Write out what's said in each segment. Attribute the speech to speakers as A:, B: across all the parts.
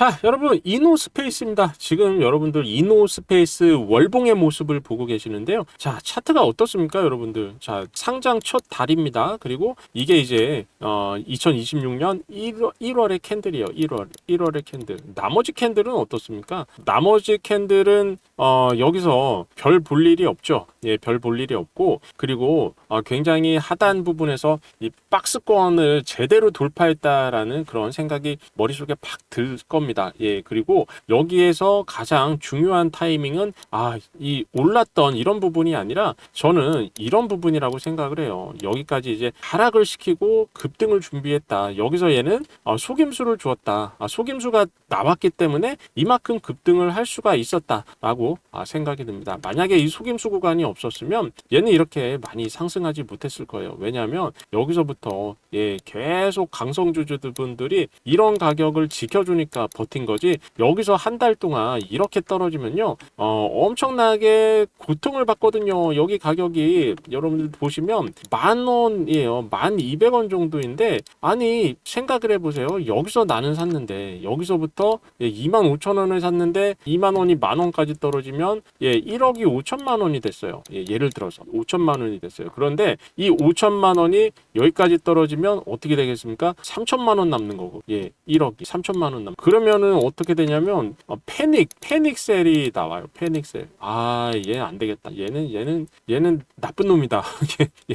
A: 자, 여러분 이노 스페이스입니다. 지금 여러분들 이노 스페이스 월봉의 모습을 보고 계시는데요. 자, 차트가 어떻습니까, 여러분들? 자, 상장 첫 달입니다. 그리고 이게 이제 어 2026년 1월, 1월 의 캔들이에요. 1월 1월의 캔들. 나머지 캔들은 어떻습니까? 나머지 캔들은 어 여기서 별 볼 일이 없죠. 예, 별 볼 일이 없고 그리고 어, 굉장히 하단 부분에서 이 박스권을 제대로 돌파했다라는 그런 생각이 머릿속에 팍들 겁니다. 예, 그리고 여기에서 가장 중요한 타이밍은 아, 이 올랐던 이런 부분이 아니라 저는 이런 부분이라고 생각을 해요. 여기까지 이제 하락을 시키고 급등을 준비했다. 여기서 얘는 어, 속임수를 주었다. 아, 속임수가 나왔기 때문에 이만큼 급등을 할 수가 있었다라고 아, 생각이 듭니다. 만약에 이 속임수 구간이 없었으면 얘는 이렇게 많이 상승하지 못했을 거예요. 왜냐하면 여기서부터 예, 계속 강성주주들 분들이 이런 가격을 지켜주니까 버틴 거지 여기서 한 달 동안 이렇게 떨어지면요 어, 엄청나게 고통을 받거든요. 여기 가격이 여러분들 보시면 만 원이에요. 만 이백 원 정도인데 아니 생각을 해보세요. 여기서 나는 샀는데 여기서부터 예, 2만 5천 원을 샀는데 2만 원이 만 원까지 떨어지면 예, 1억이 5천만 원이 됐어요. 예, 예를 들어서 5천만 원이 됐어요. 그런데 이 5천만 원이 여기까지 떨어지면 어떻게 되겠습니까? 3천만 원 남는 거고, 예, 1억이 3천만 원 남. 그러면은 어떻게 되냐면 어, 패닉, 패닉셀이 나와요. 패닉셀. 아, 얘 안 되겠다. 얘는 얘는 얘는 나쁜 놈이다. 예, 예.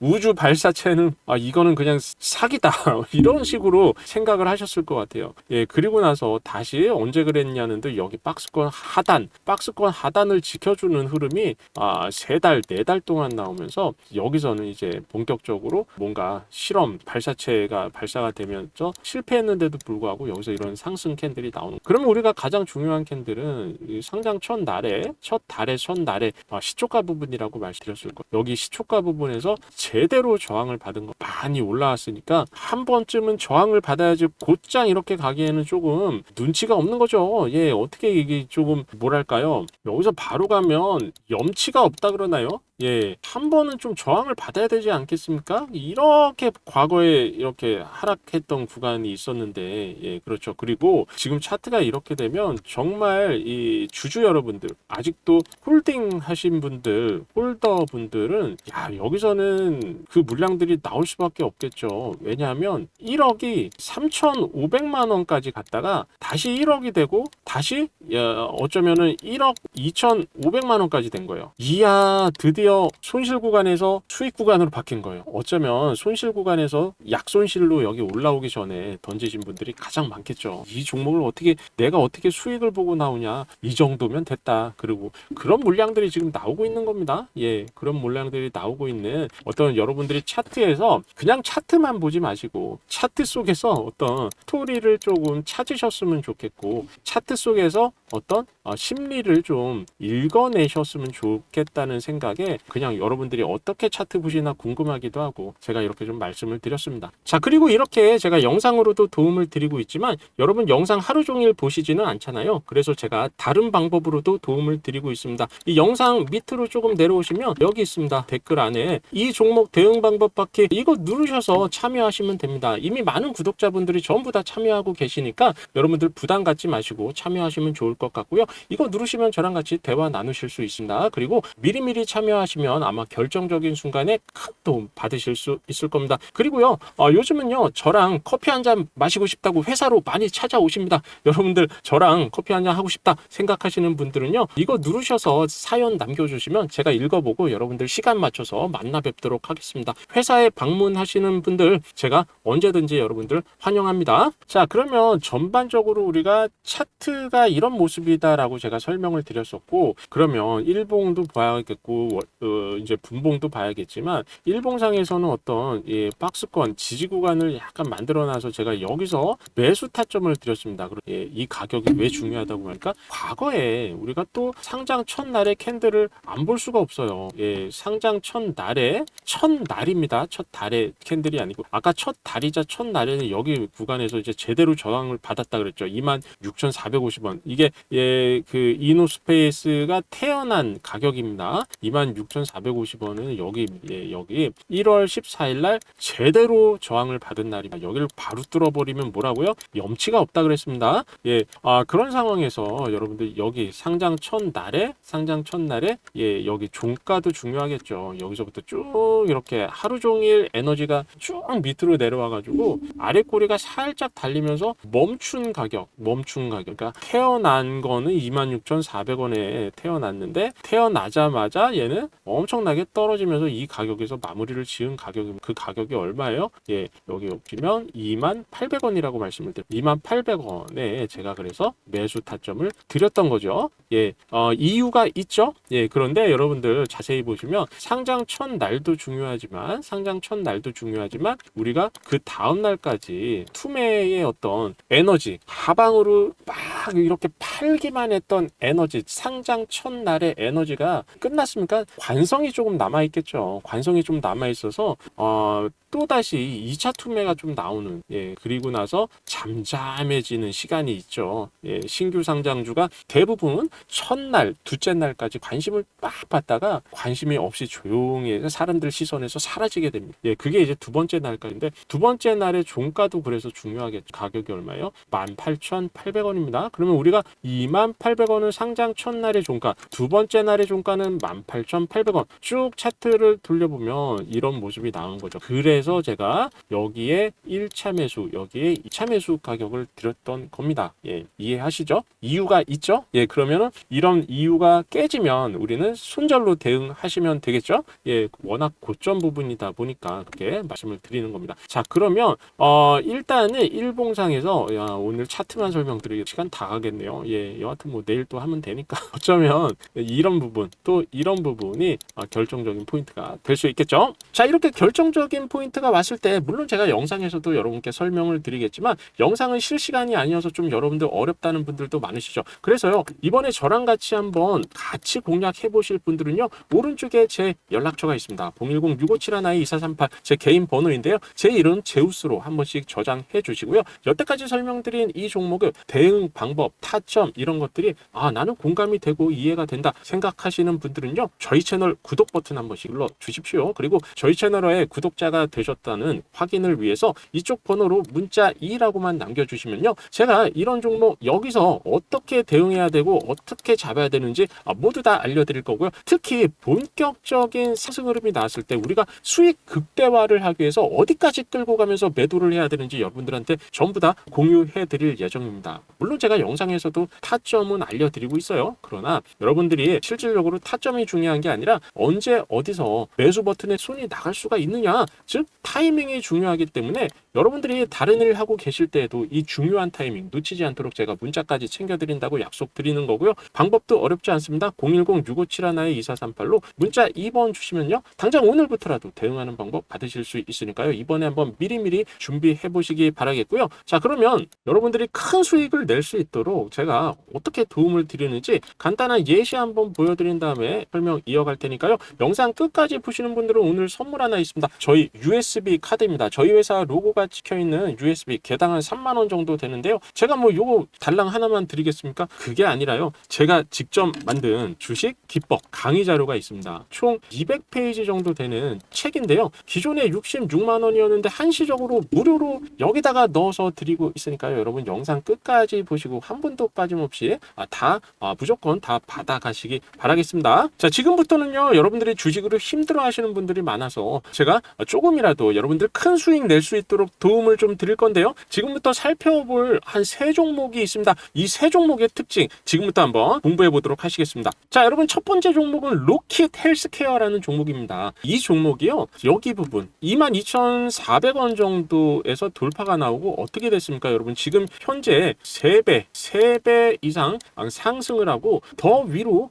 A: 우주 발사체는 아 이거는 그냥 사기다. 이런 식으로 생각을 하셨을 것 같아요. 예, 그리고 나서 다시 언제 그랬냐는데 여기 박스권 하단, 박스권 하단을 지켜주는 흐름이 아, 세 달, 네 달 동안 나오면서 여기서는 이제 본격적으로 뭔가 실험 발사체가 발사가 되면서 실패했는데도 불구하고 여기서 이런 상승 캔들이 나오는. 그러면 우리가 가장 중요한 캔들은 이 상장 첫 날에 첫 달의 첫 날에 아, 시초가 부분이라고 말씀드렸을 거예요. 여기 시초가 부분에서 제대로 저항을 받은 거 많이 올라왔으니까 한 번쯤은 저항을 받아야지 곧장 이렇게 가기에는 조금 눈치가 없는 거죠. 예, 어떻게 이게 조금 뭐랄까요? 여기서 바로 가면 염치가 없다 그러나요? 예, 한 번은 좀 저항을 받아야 되지 않겠습니까? 이렇게 과거에 이렇게 하락했던 구간이 있었는데, 예, 그렇죠. 그리고 지금 차트가 이렇게 되면 정말 이 주주 여러분들, 아직도 홀딩 하신 분들, 홀더 분들은, 야, 여기서는 그 물량들이 나올 수밖에 없겠죠. 왜냐하면 1억이 3,500만 원까지 갔다가 다시 1억이 되고, 다시, 야, 어쩌면은 1억 2,500만 원까지 된 거예요. 이야, 드디어 손실 구간에서 수익 구간으로 바뀐 거예요. 어쩌면 손실 구간에서 약손실로 여기 올라오기 전에 던지신 분들이 가장 많겠죠. 이 종목을 어떻게 내가 어떻게 수익을 보고 나오냐 이 정도면 됐다. 그리고 그런 물량들이 지금 나오고 있는 겁니다. 예, 그런 물량들이 나오고 있는 어떤 여러분들이 차트에서 그냥 차트만 보지 마시고 차트 속에서 어떤 스토리를 조금 찾으셨으면 좋겠고 차트 속에서 어떤 어, 심리를 좀 읽어내셨으면 좋겠다는 생각에 그냥 여러분들이 어떻게 차트 보시나 궁금하기도 하고 제가 이렇게 좀 말씀을 드렸습니다. 자, 그리고 이렇게 제가 영상으로도 도움을 드리고 있지만 여러분 영상 하루 종일 보시지는 않잖아요. 그래서 제가 다른 방법으로도 도움을 드리고 있습니다. 이 영상 밑으로 조금 내려오시면 여기 있습니다. 댓글 안에 이 종목 대응 방법 받기 이거 누르셔서 참여하시면 됩니다. 이미 많은 구독자분들이 전부 다 참여하고 계시니까 여러분들 부담 갖지 마시고 참여하시면 좋을 것 같고요. 이거 누르시면 저랑 같이 대화 나누실 수 있습니다. 그리고 미리미리 참여하 시면 아마 결정적인 순간에 큰 도움 받으실 수 있을 겁니다. 그리고요, 어, 요즘은요, 저랑 커피 한 잔 마시고 싶다고 회사로 많이 찾아오십니다. 여러분들 저랑 커피 한 잔 하고 싶다 생각하시는 분들은요, 이거 누르셔서 사연 남겨주시면 제가 읽어보고 여러분들 시간 맞춰서 만나 뵙도록 하겠습니다. 회사에 방문하시는 분들 제가 언제든지 여러분들 환영합니다. 자, 그러면 전반적으로 우리가 차트가 이런 모습이다라고 제가 설명을 드렸었고, 그러면 일봉도 봐야겠고, 어, 이제 분봉도 봐야겠지만, 일봉상에서는 어떤 이 박스권 지지 구간을 약간 만들어놔서 제가 여기서 매수 타점을 드렸습니다. 그리고 예, 이 가격이 왜 중요하다고 하니까 과거에 우리가 또 상장 첫날의 캔들을 안 볼 수가 없어요. 예, 상장 첫날에 첫날입니다. 첫 달의 캔들이 아니고 아까 첫 달이자 첫날에는 여기 구간에서 이제 제대로 저항을 받았다 그랬죠. 26,450원. 이게 예, 그 이노스페이스가 태어난 가격입니다. 26,000 26,450원은 여기 예, 여기 1월 14일 날 제대로 저항을 받은 날입니다. 여기를 바로 뚫어버리면 뭐라고요? 염치가 없다 그랬습니다. 예, 아 그런 상황에서 여러분들 여기 상장 첫날에 상장 첫날에 예 여기 종가도 중요하겠죠. 여기서부터 쭉 이렇게 하루 종일 에너지가 쭉 밑으로 내려와가지고 아래 꼬리가 살짝 달리면서 멈춘 가격, 멈춘 가격. 그러니까 태어난 거는 26,400원에 태어났는데 태어나자마자 얘는 엄청나게 떨어지면서 이 가격에서 마무리를 지은 가격이 그 가격이 얼마예요? 예, 여기 보시면 28,800원이라고 말씀을 드립니다. 28,800원에 제가 그래서 매수 타점을 드렸던 거죠. 예, 어, 이유가 있죠. 예, 그런데 여러분들 자세히 보시면 상장 첫 날도 중요하지만 상장 첫 날도 중요하지만 우리가 그 다음 날까지 투매의 어떤 에너지 하방으로 막 이렇게 팔기만 했던 에너지 상장 첫 날의 에너지가 끝났습니까? 관 성이 조금 남아 있겠죠. 관성이 좀 남아 있어서 어 또다시 2차 투매가 좀 나오는 예 그리고 나서 잠잠해지는 시간이 있죠. 예 신규 상장주가 대부분 첫날 둘째 날까지 관심을 빡 받다가 관심이 없이 조용히 사람들 시선에서 사라지게 됩니다. 예 그게 이제 두 번째 날까지인데 두 번째 날의 종가도 그래서 중요하겠죠 가격이 얼마예요? 18,800원입니다. 그러면 우리가 28,800원은 상장 첫날의 종가 두 번째 날의 종가는 18,800원 쭉 차트를 돌려보면 이런 모습이 나온 거죠 그래서 제가 여기에 1차 매수, 여기에 2차 매수 가격을 드렸던 겁니다. 예, 이해하시죠? 이유가 있죠? 예, 그러면은 이런 이유가 깨지면 우리는 손절로 대응하시면 되겠죠? 예, 워낙 고점 부분이다 보니까 그렇게 말씀을 드리는 겁니다. 자, 그러면 어, 일단은 일봉상에서 야, 오늘 차트만 설명드리기 시간 다 가겠네요. 예, 여하튼 뭐 내일 또 하면 되니까 어쩌면 이런 부분 또 이런 부분이 아, 결정적인 포인트가 될 수 있겠죠? 자, 이렇게 결정적인 포인트가 왔을 때 물론 제가 영상에서도 여러분께 설명을 드리겠지만 영상은 실시간이 아니어서 좀 여러분들 어렵다는 분들도 많으시죠. 그래서요. 이번에 저랑 같이 한번 같이 공략해 보실 분들은요. 오른쪽에 제 연락처가 있습니다. 010-6571-2438 제 개인 번호인데요. 제 이름 제우스로 한 번씩 저장해 주시고요. 여태까지 설명드린 이 종목을 대응 방법, 타점 이런 것들이 아 나는 공감이 되고 이해가 된다 생각하시는 분들은요. 저희 채널 구독 버튼 한 번씩 눌러 주십시오. 그리고 저희 채널에 구독자가 되셨다는 확인을 위해서 이쪽 번호로 문자 2라고만 남겨주시면요. 제가 이런 종목 여기서 어떻게 대응해야 되고 어떻게 잡아야 되는지 아, 모두 다 알려드릴 거고요. 특히 본격적인 상승 흐름이 나왔을 때 우리가 수익 극대화를 하기 위해서 어디까지 끌고 가면서 매도를 해야 되는지 여러분들한테 전부 다 공유해 드릴 예정입니다. 물론 제가 영상에서도 타점은 알려드리고 있어요. 그러나 여러분들이 실질적으로 타점이 중요한 게 아니라 언제 어디서 매수 버튼에 손이 나갈 수가 있느냐 즉 타이밍이 중요하기 때문에 여러분들이 다른 일 하고 계실 때에도 이 중요한 타이밍 놓치지 않도록 제가 문자까지 챙겨드린다고 약속드리는 거고요. 방법도 어렵지 않습니다. 010-6571-2438로 문자 2번 주시면요. 당장 오늘부터라도 대응하는 방법 받으실 수 있으니까요. 이번에 한번 미리미리 준비해 보시기 바라겠고요. 자 그러면 여러분들이 큰 수익을 낼 수 있도록 제가 어떻게 도움을 드리는지 간단한 예시 한번 보여드린 다음에 설명 이어갈 테니까요. 영상 끝까지 보시는 분들은 오늘 선물 하나 있습니다. 저희 USB 카드입니다. 저희 회사 로고가 찍혀 있는 USB 개당 한 3만 원 정도 되는데요. 제가 뭐 요거 달랑 하나만 드리겠습니까? 그게 아니라요. 제가 직접 만든 주식 기법 강의 자료가 있습니다. 총 200페이지 정도 되는 책인데요. 기존에 66만 원이었는데 한시적으로 무료로 여기다가 넣어서 드리고 있으니까요. 여러분 영상 끝까지 보시고 한 분도 빠짐없이 아, 다 아, 무조건 다 받아가시기 바라겠습니다. 자 지금부터는 요. 여러분들이 주식으로 힘들어 하시는 분들이 많아서 제가 조금이라도 여러분들 큰 수익 낼 수 있도록 도움을 좀 드릴 건데요. 지금부터 살펴볼 한 세 종목이 있습니다. 이 세 종목의 특징 지금부터 한번 공부해 보도록 하시겠습니다. 자, 여러분 첫 번째 종목은 로킷 헬스케어라는 종목입니다. 이 종목이요. 여기 부분 22,400원 정도에서 돌파가 나오고 어떻게 됐습니까? 여러분 지금 현재 3배, 3배 이상 상승을 하고 더 위로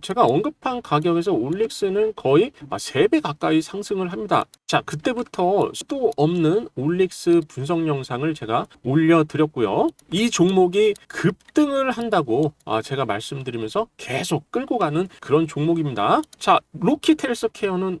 A: 제가 언급한 가격에서 올릭스는 거의 3배 가까이 상승을 합니다. 자, 그때부터 수도 없는 올릭스 분석 영상을 제가 올려드렸고요. 이 종목이 급등을 한다고 아, 제가 말씀드리면서 계속 끌고 가는 그런 종목입니다. 자, 로키트 헬스케어는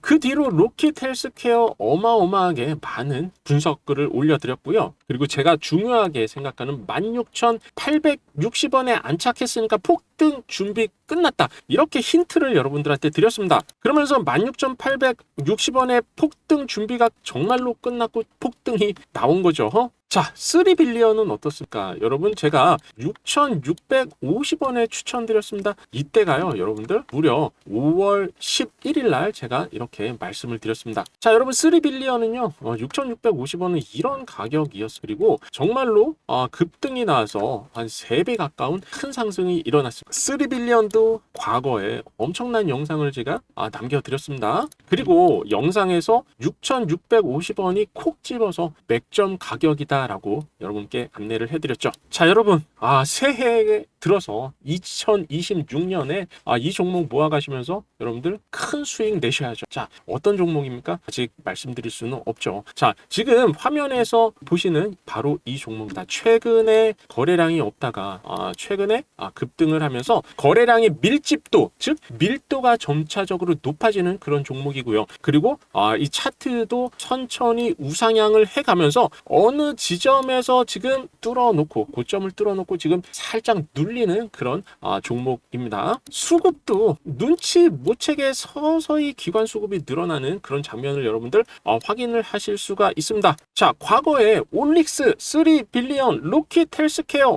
A: 그 뒤로 로켓 헬스케어 어마어마하게 많은 분석글을 올려드렸고요. 그리고 제가 중요하게 생각하는 16,860원에 안착했으니까 폭등 준비 끝났다. 이렇게 힌트를 여러분들한테 드렸습니다. 그러면서 16,860원의 폭등 준비가 정말로 끝났고 폭등이 나온 거죠. 어? 자, 3빌리언은 어떻습니까? 여러분, 제가 6,650원에 추천드렸습니다. 이때가요, 여러분들, 무려 5월 11일 날 제가 이렇게 말씀을 드렸습니다. 자, 여러분, 3빌리언은요, 어, 6,650원은 이런 가격이었어요. 그리고 정말로 어, 급등이 나와서 한 3배 가까운 큰 상승이 일어났습니다. 3빌리언도 과거에 엄청난 영상을 제가 아, 남겨드렸습니다. 그리고 영상에서 6,650원이 콕 집어서 맥점 가격이다. 라고 여러분께 안내를 해드렸죠. 자, 여러분, 아, 새해에 들어서 2026년에 아, 이 종목 모아가시면서 여러분들 큰 수익 내셔야죠. 자, 어떤 종목입니까? 아직 말씀드릴 수는 없죠. 자, 지금 화면에서 보시는 바로 이 종목이다. 최근에 거래량이 없다가 아, 최근에 아, 급등을 하면서 거래량의 밀집도, 즉 밀도가 점차적으로 높아지는 그런 종목이고요. 그리고 아, 이 차트도 천천히 우상향을 해가면서 어느 지점에서 지금 뚫어놓고 고점을 뚫어놓고 지금 살짝 눌 리는 그런 아, 종목입니다. 수급도 눈치 못 채게 서서히 기관 수급이 늘어나는 그런 장면을 여러분들 아, 확인을 하실 수가 있습니다. 자, 과거에 올릭스, 3빌리언, 로킷 헬스케어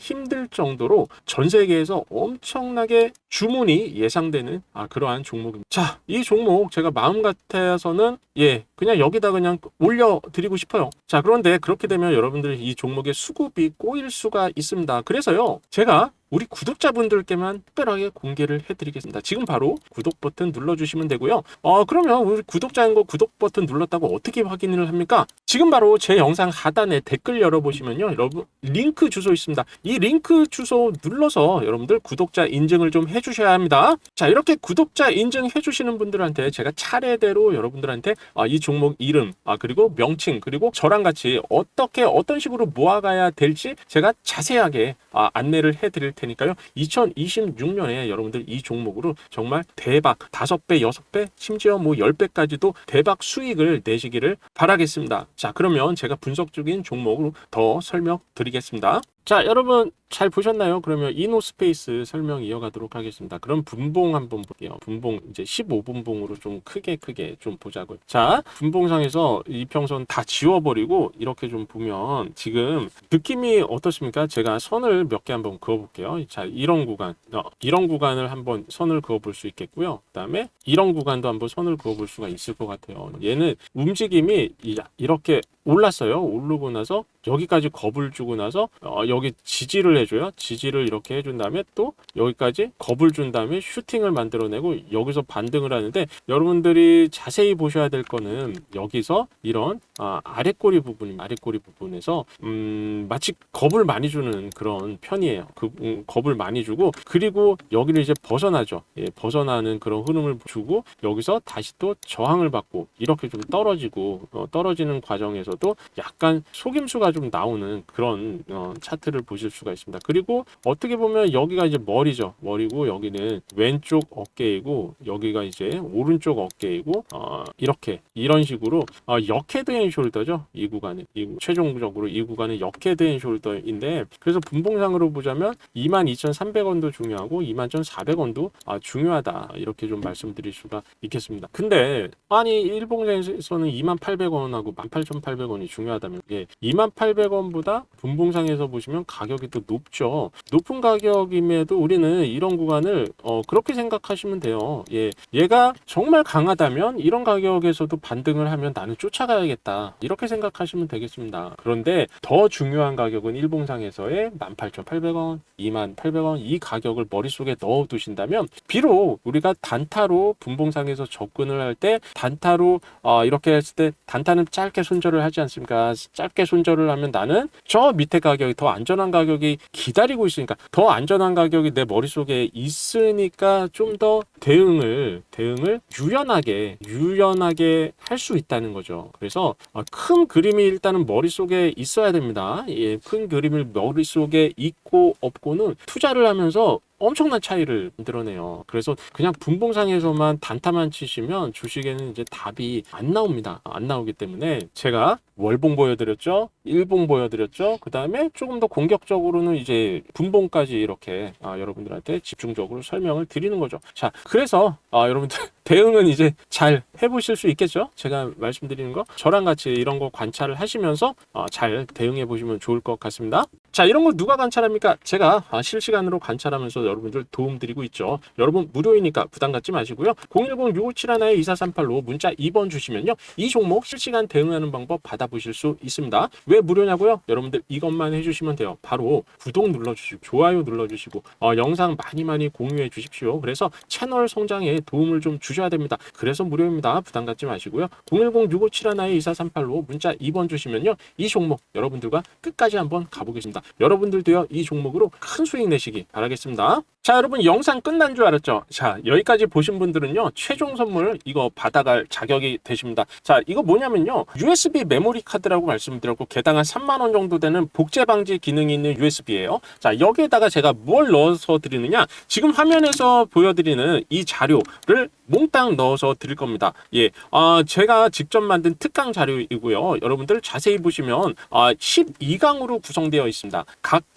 A: 힘들 정도로 전 세계에서 엄청나게 주문이 예상되는 아, 그러한 종목입니다. 자, 이 종목 제가 마음 같아서는 예, 그냥 여기다 그냥 올려드리고 싶어요. 자, 그런데 그렇게 되면 여러분들 이 종목의 수급이 꼬일 수가 있습니다. 그래서요, 제가 우리 구독자분들께만 특별하게 공개를 해드리겠습니다. 지금 바로 구독 버튼 눌러주시면 되고요. 어, 그러면 우리 구독자인 거 구독 버튼 눌렀다고 어떻게 확인을 합니까? 지금 바로 제 영상 하단에 댓글 열어보시면요. 여러분, 링크 주소 있습니다. 이 링크 주소 눌러서 여러분들 구독자 인증을 좀 해주셔야 합니다. 자, 이렇게 구독자 인증 해주시는 분들한테 제가 차례대로 여러분들한테 아, 이 종목 이름, 아, 그리고 명칭, 그리고 저랑 같이 어떻게, 어떤 식으로 모아가야 될지 제가 자세하게 아, 안내를 해드릴 테니 까요. 2026년에 여러분들 이 종목으로 정말 대박 5배, 6배, 심지어 뭐 10배까지도 대박 수익을 내시기를 바라겠습니다. 자, 그러면 제가 분석 중인 종목으로 더 설명 드리겠습니다. 자, 여러분 잘 보셨나요? 그러면 이노스페이스 설명 이어가도록 하겠습니다. 그럼 분봉 한번 볼게요. 분봉 이제 15분봉으로 좀 크게 크게 좀 보자고요. 자, 분봉상에서 이평선 다 지워버리고 이렇게 좀 보면 지금 느낌이 어떻습니까? 제가 선을 몇 개 한번 그어볼게요. 자, 이런 구간, 어, 이런 구간을 한번 선을 그어볼 수 있겠고요. 그 다음에 이런 구간도 한번 선을 그어볼 수가 있을 것 같아요. 얘는 움직임이 이- 이렇게 올랐어요. 오르고 나서 여기까지 겁을 주고 나서 어, 여기 지지를 해줘요. 지지를 이렇게 해준 다음에 또 여기까지 겁을 준 다음에 슈팅을 만들어내고 여기서 반등을 하는데 여러분들이 자세히 보셔야 될 거는 여기서 이런 아, 아랫꼬리 부분, 아랫꼬리 부분에서 음, 마치 겁을 많이 주는 그런 편이에요. 그 음, 겁을 많이 주고 그리고 여기를 이제 벗어나죠. 예, 벗어나는 그런 흐름을 주고 여기서 다시 또 저항을 받고 이렇게 좀 떨어지고 어, 떨어지는 과정에서도 약간 속임수가 좀 나오는 그런 어, 차트 를 보실 수가 있습니다. 그리고 어떻게 보면 여기가 이제 머리죠. 머리고 여기는 왼쪽 어깨이고 여기가 이제 오른쪽 어깨이고 어, 이렇게 이런 식으로 어, 역헤드 앤 숄더죠. 이 구간은 이 구- 최종적으로 이 구간은 역헤드 앤 숄더인데 그래서 분봉상으로 보자면 22,300원도 중요하고 21,400원도 아, 중요하다 이렇게 좀 말씀드릴 수가 있겠습니다. 근데 아니 일봉상에서는 28,000원하고 18,800원이 중요하다면 예, 28,000원보다 분봉상에서 보시면 가격이 또 높죠. 높은 가격임에도 우리는 이런 구간을 어, 그렇게 생각하시면 돼요. 예, 얘가 정말 강하다면 이런 가격에서도 반등을 하면 나는 쫓아가야겠다. 이렇게 생각하시면 되겠습니다. 그런데 더 중요한 가격은 일봉상에서의 18,800원, 28,000원 이 가격을 머릿속에 넣어 두신다면 비록 우리가 단타로 분봉상에서 접근을 할 때 단타로 어, 이렇게 했을 때 단타는 짧게 손절을 하지 않습니까? 짧게 손절을 하면 나는 저 밑에 가격이 더안 전한 가격이 기다리고 있으니까 더 안전한 가격이 내 머릿속에 있으니까 좀 더 대응을 대응을 유연하게 유연하게 할 수 있다는 거죠. 그래서 어, 큰 그림이 일단은 머릿속에 있어야 됩니다. 예, 큰 그림을 머릿속에 있고 없고는 투자를 하면서 엄청난 차이를 만들어내요. 그래서 그냥 분봉상에서만 단타만 치시면 주식에는 이제 답이 안 나옵니다. 안 나오기 때문에 제가 월봉 보여드렸죠, 일봉 보여드렸죠. 그 다음에 조금 더 공격적으로는 이제 분봉까지 이렇게 아, 여러분들한테 집중적으로 설명을 드리는 거죠. 자, 그래서 아, 여러분들 대응은 이제 잘 해보실 수 있겠죠? 제가 말씀드리는 거 저랑 같이 이런 거 관찰을 하시면서 어, 잘 대응해 보시면 좋을 것 같습니다. 자, 이런 거 누가 관찰합니까? 제가 아, 실시간으로 관찰하면서 여러분들 도움 드리고 있죠. 여러분 무료이니까 부담 갖지 마시고요. 010-6571-2438로 문자 2번 주시면요. 이 종목 실시간 대응하는 방법 받아보실 수 있습니다. 왜 무료냐고요? 여러분들 이것만 해주시면 돼요. 바로 구독 눌러주시고 좋아요 눌러주시고 어, 영상 많이 많이 공유해 주십시오. 그래서 채널 성장에 도움을 좀 주셔야 됩니다. 그래서 무료입니다. 부담 갖지 마시고요. 010-6571-2438로 문자 2번 주시면요. 이 종목 여러분들과 끝까지 한번 가보겠습니다. 여러분들도요. 이 종목으로 큰 수익 내시기 바라겠습니다. 자 여러분 영상 끝난 줄 알았죠? 자 여기까지 보신 분들은요. 최종 선물 이거 받아갈 자격이 되십니다. 자 이거 뭐냐면요. USB 메모리 카드라고 말씀드렸고 개당 한 3만 원 정도 되는 복제 방지 기능이 있는 USB예요. 자 여기에다가 제가 뭘 넣어서 드리느냐? 지금 화면에서 보여드리는 이 자료를 몽땅 넣어서 드릴 겁니다. 예, 아, 제가 직접 만든 특강 자료이고요. 여러분들 자세히 보시면 아, 12강으로 구성되어 있습니다. 각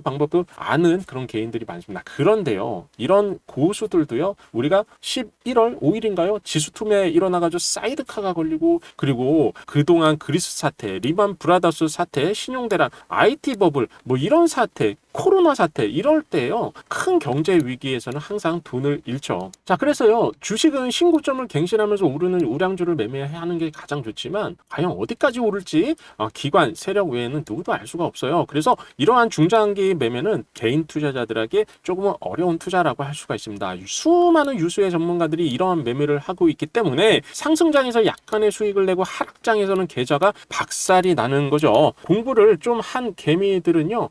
A: 방법을 아는 그런 개인들이 많습니다. 그런데요 이런 고수들도요 우리가 11월 5일인가요 지수 투매 일어나가지고 사이드카가 걸리고 그리고 그동안 그리스 사태, 리만 브라더스 사태, 신용대란, IT 버블 뭐 이런 사태 코로나 사태 이럴 때요 큰 경제 위기에서는 항상 돈을 잃죠. 자 그래서요 주식은 신고점을 갱신하면서 오르는 우량주를 매매하는 게 가장 좋지만 과연 어디까지 오를지 어, 기관 세력 외에는 누구도 알 수가 없어요. 그래서 이러한 중장기 매매는 개인 투자자들에게 조금은 어려운 투자라고 할 수가 있습니다. 수많은 유수의 전문가들이 이러한 매매를 하고 있기 때문에 상승장에서 약간의 수익을 내고 하락장에서는 계좌가 박살이 나는 거죠. 공부를 좀 한 개미들은요.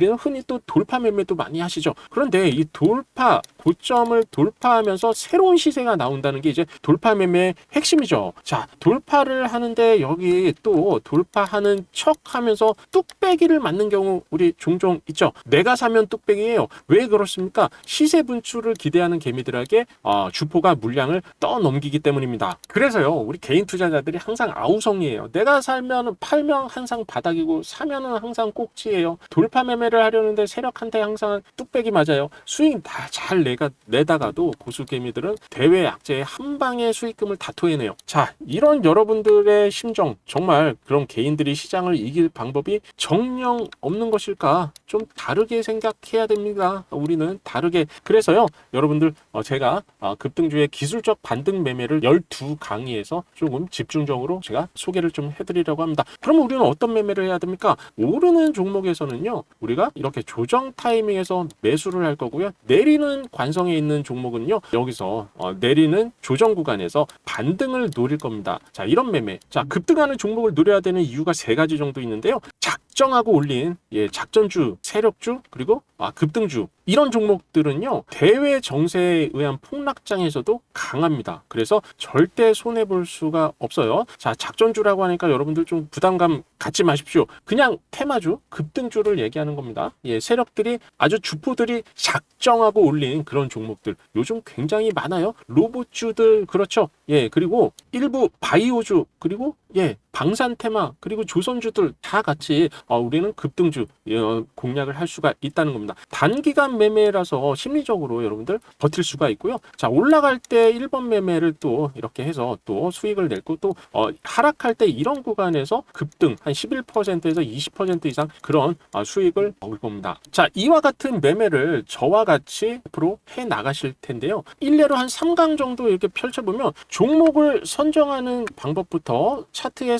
A: 는 흔히 또 돌파 매매도 많이 하시죠. 그런데 이 돌파 고점을 돌파하면서 새로운 시세가 나온다는 게 이제 돌파 매매의 핵심이죠. 자, 돌파를 하는데 여기 또 돌파하는 척 하면서 뚝배기를 맞는 경우 우리 종종 있죠. 내가 사면 뚝배기예요. 왜 그렇습니까? 시세 분출을 기대하는 개미들에게 어, 주포가 물량을 떠넘기기 때문입니다. 그래서요, 우리 개인 투자자들이 항상 아우성이에요. 내가 살면 팔면 항상 바닥이고 사면은 항상 꼭지예요. 돌파 매매를 하려는데 세력한테 항상 뚝배기 맞아요. 수익 다 잘 내가 내다가도 고수 개미들은 대외 약재의 한 방에 수익금을 다 토해내요. 자, 이런 여러분들의 심정 정말 그런 개인들이 시장을 이길 방법이 정령 없는 것일까? 좀 다르게 생각해야 됩니다. 우리는 다르게 그래서요, 여러분들 어, 제가 어, 급등주의 기술적 반등 매매를 12 강의에서 조금 집중적으로 제가 소개를 좀 해드리려고 합니다. 그럼 우리는 어떤 매매를 해야 됩니까? 오르는 종목에서는요, 우리가 이렇게 조정 타이밍에서 매수를 할 거고요. 내리는 관성에 있는 종목은요, 여기서 어, 내리는 조정 구간에서 반등을 노릴 겁니다. 자, 이런 매매. 자, 급등하는 종목을 노려야 되는 이유가 세 가지 정도 있는데요. 작정하고 올린 예, 작전주, 세력주, 그리고 아, 급등주 이런 종목들은요 대외 정세에 의한 폭락장에서도 강합니다. 그래서 절대 손해 볼 수가 없어요. 자 작전주라고 하니까 여러분들 좀 부담감 갖지 마십시오. 그냥 테마주, 급등주를 얘기하는 겁니다. 예, 세력들이 아주 주포들이 작정하고 올린 그런 종목들 요즘 굉장히 많아요. 로봇주들 그렇죠. 예, 그리고 일부 바이오주 그리고 예 방산 테마 그리고 조선주들 다 같이 어, 우리는 급등주 예, 어, 공략을 할 수가 있다는 겁니다. 단기간 매매라서 심리적으로 여러분들 버틸 수가 있고요. 자 올라갈 때 1번 매매를 또 이렇게 해서 또 수익을 냈고 또 어, 하락할 때 이런 구간에서 급등 한 11%에서 20% 이상 그런 어, 수익을 얻을 겁니다. 자 이와 같은 매매를 저와 같이 앞으로 해 나가실 텐데요. 일례로 한 3강 정도 이렇게 펼쳐보면 종목을 선정하는 방법부터 차트의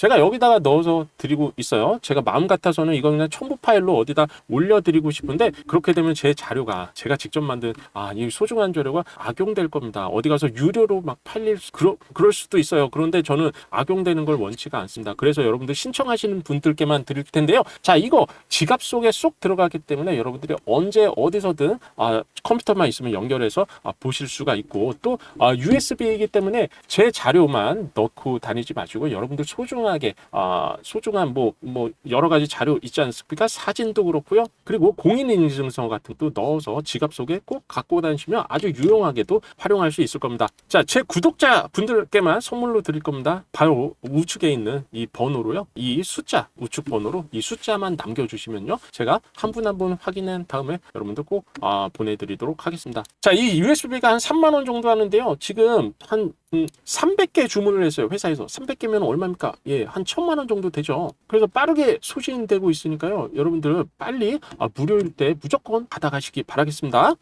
A: 제가 여기다가 넣어서 드리고 있어요. 제가 마음 같아서는 이거 그냥 첨부 파일로 어디다 올려드리고 싶은데 그렇게 되면 제 자료가 제가 직접 만든 아, 이 소중한 자료가 악용될 겁니다. 어디 가서 유료로 막 팔릴 수, 그러, 그럴 수도 있어요. 그런데 저는 악용되는 걸 원치가 않습니다. 그래서 여러분들 신청하시는 분들께만 드릴 텐데요. 자, 이거 지갑 속에 쏙 들어가기 때문에 여러분들이 언제 어디서든 아, 컴퓨터만 있으면 연결해서 아, 보실 수가 있고 또 아, USB이기 때문에 제 자료만 넣고 다니지 마시고 여러분들 소중 하게 아 소중한 뭐뭐 여러 가지 자료 있지 않습니까? 사진도 그렇고요. 그리고 공인인증서 같은 것도 넣어서 지갑 속에 꼭 갖고 다니시면 아주 유용하게도 활용할 수 있을 겁니다. 자, 제 구독자 분들께만 선물로 드릴 겁니다. 바로 우측에 있는 이 번호로요. 이 숫자 우측 번호로 이 숫자만 남겨주시면요. 제가 한 분 한 분 확인한 다음에 여러분들 꼭 아, 보내드리도록 하겠습니다. 자, 이 USB가 한 3만 원 정도 하는데요. 지금 한 음, 300개 주문을 했어요. 회사에서 300개면 얼마입니까? 예, 한 1000만 원 정도 되죠. 그래서 빠르게 소진되고 있으니까요. 여러분들 빨리 아, 무료일 때 무조건 받아가시기 바라겠습니다.